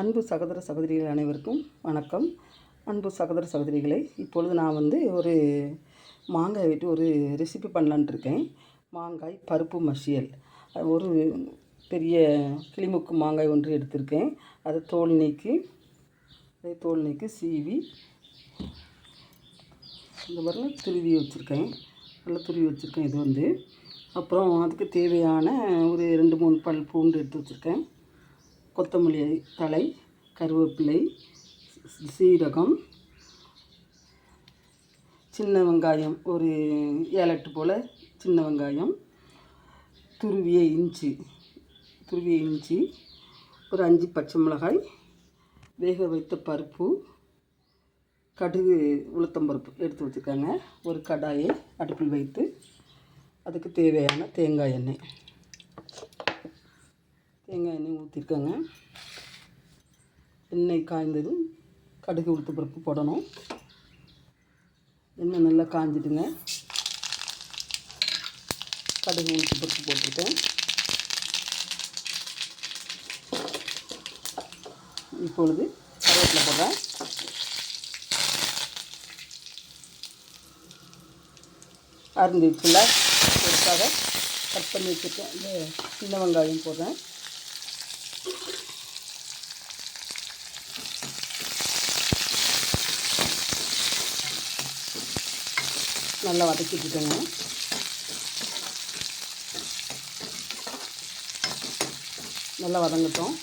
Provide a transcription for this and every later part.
அன்பு சகோதர சகோதரிகள் அனைவருக்கும் வணக்கம். அன்பு சகோதர சகோதரிகளை இப்பொழுது நான் வந்து ஒரு மாங்காய் வைத்து ஒரு ரெசிபி பண்ணலான்ட்டு இருக்கேன். மாங்காய் பருப்பு மசியல். ஒரு பெரிய கிளிமுக்கு மாங்காய் ஒன்று எடுத்திருக்கேன். அதை தோல் நீக்கி அதை தோல் நீக்கி சீவி இந்த பாருங்க துருவி வச்சுருக்கேன். நல்லா துருவி வச்சுருக்கேன் இது வந்து. அப்புறம் அதுக்கு தேவையான ஒரு ரெண்டு மூணு பல் பூண்டு எடுத்து வச்சுருக்கேன். கொத்தமல்லி தழை கருவேப்பிலை சீரகம் சின்ன வெங்காயம் ஒரு ஏழெட்டு போல் சின்ன வெங்காயம் துருவிய இஞ்சி துருவிய இஞ்சி ஒரு அஞ்சு பச்சை மிளகாய் வேக வைத்த பருப்பு கடுகு உளுத்தம்பருப்பு எடுத்து வச்சுருக்காங்க ஒரு கடாயை அடுப்பில் வைத்து அதுக்கு தேவையான தேங்காய் எண்ணெய். தேங்காய் எண்ணெய் ஊற்றிருக்கேங்க எண்ணெய் காய்ந்ததும் கடுகு உளுத்த பருப்பு போடணும். எண்ணெய் நல்லா காய்ஞ்சிட்டுங்க கடுகு உளுத்து பருப்பு போட்டிருக்கேன். இப்பொழுது கருவேப்பிலை போடுறேன். அருந்து வச்சுல ஒருக்காக கட் பண்ணி வச்சுருக்கேன். இந்த சின்ன வெங்காயம் போடுறேன். நல்லா வதக்கிட்டுருக்கேங்க நல்லா வதங்கட்டும்.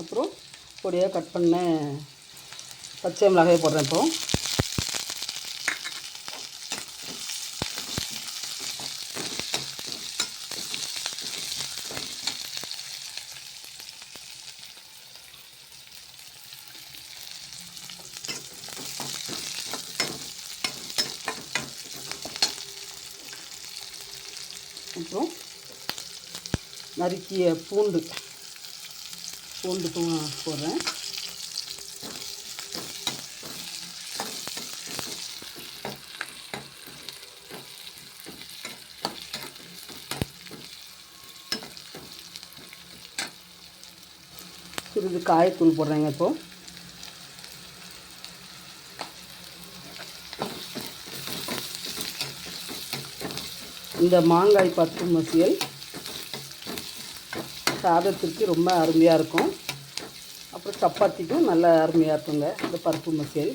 அப்புறம் பொடியாக கட் பண்ண பச்சை மிளகாய் போடுறேன் இப்போது அப்புறம் நறுக்கிய பூண்டு பூண்டு போடுறேன். சிறிது காயத்தூள் போடுறேங்க இப்போது இந்த மாங்காய் பத்து மசியல் சாதத்திற்கு ரொம்ப அருமையாக இருக்கும். அப்புறம் சப்பாத்திக்கும் நல்ல அருமையாக இருக்குங்க. இந்த பருப்பு மசியல்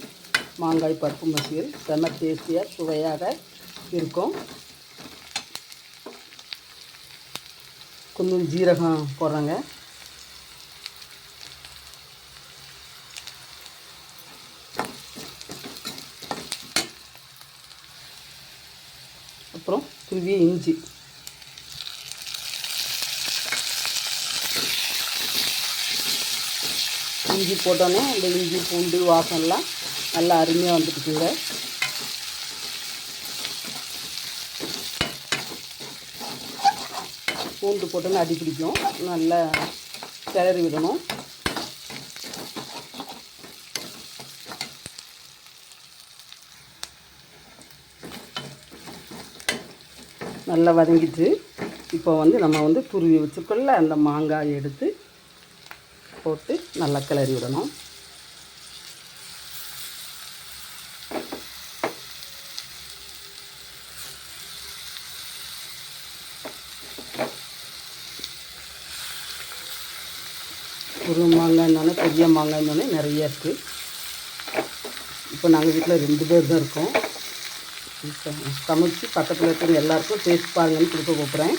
மாங்காய் பருப்பு மசியல் செம்ம டேஸ்டியாக சுவையாக இருக்கும். கொஞ்சம் ஜீரகம் போடுறேங்க. அப்புறம் துருவிய இஞ்சி. இஞ்சி போட்டோன்னே அந்த இஞ்சி பூண்டு வாசம்லாம் நல்லா அருமையாக வந்துட்டுக்குங்க பூண்டு போட்டோன்னே அடி பிடிக்கும். நல்லா கிளறி விடணும். நல்லா வதங்கிட்டு இப்போ வந்து நம்ம வந்து துருவி வச்சுக்கொள்ள அந்த மாங்காய் எடுத்து போட்டு நல்லா கிளறி விடணும். ஒரு மாங்காய்னாலே பெரிய மாங்காய்னாலே நிறைய இருக்குது இப்போ நாங்கள் வீட்டில் ரெண்டு பேர் தான் இருக்கோம். சமைச்சு பக்கத்தில் இருக்கிற எல்லாருக்கும் டேஸ்ட் பாருங்கன்னு கொடுக்க கூப்பிட்றேன்.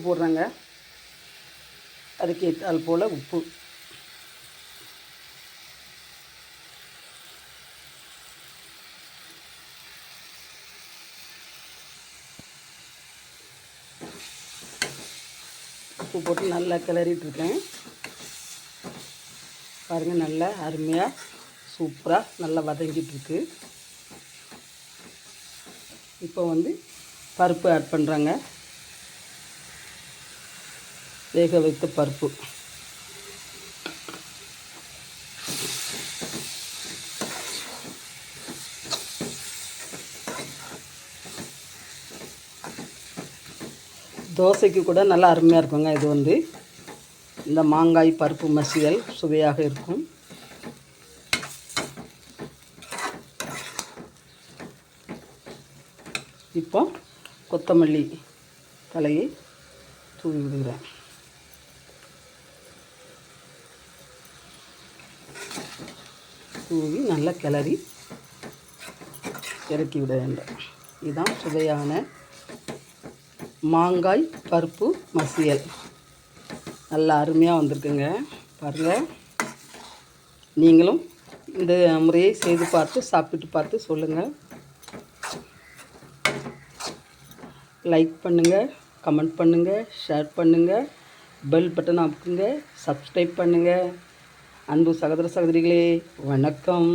உப்பு போடுறேங்க. அதுக்கு அது போல் உப்பு. உப்பு போட்டு நல்லா கிளறிட்டுருக்கேன். பாருங்கள் நல்லா அருமையாக சூப்பராக நல்லா வதங்கிட்டுருக்கு. இப்போ வந்து பருப்பு ஆட் பண்ணுறாங்க வேக வைத்த பருப்பு. தோசைக்கு கூட நல்லா அருமையாக இருக்குங்க இது வந்து. இந்த மாங்காய் பருப்பு மசியல் சுவையாக இருக்கும். இப்போ கொத்தமல்லி தலையை தூவி விடுகிறேன். தூவி நல்லா கிளறி இறக்கி விட வேண்டும். இதுதான் சுவையான மாங்காய் பருப்பு மசியல். நல்லா அருமையாக வந்திருக்குங்க. பாருங்கள் நீங்களும் இந்த முறையை செய்து பார்த்து சாப்பிட்டு பார்த்து சொல்லுங்கள் லைக் பண்ணுங்கள் கமெண்ட் பண்ணுங்கள் ஷேர் பண்ணுங்கள் பெல் பட்டன் அமுக்குங்க சப்ஸ்கிரைப் பண்ணுங்கள் அன்பு சகோதர சகோதரிகளே வணக்கம்.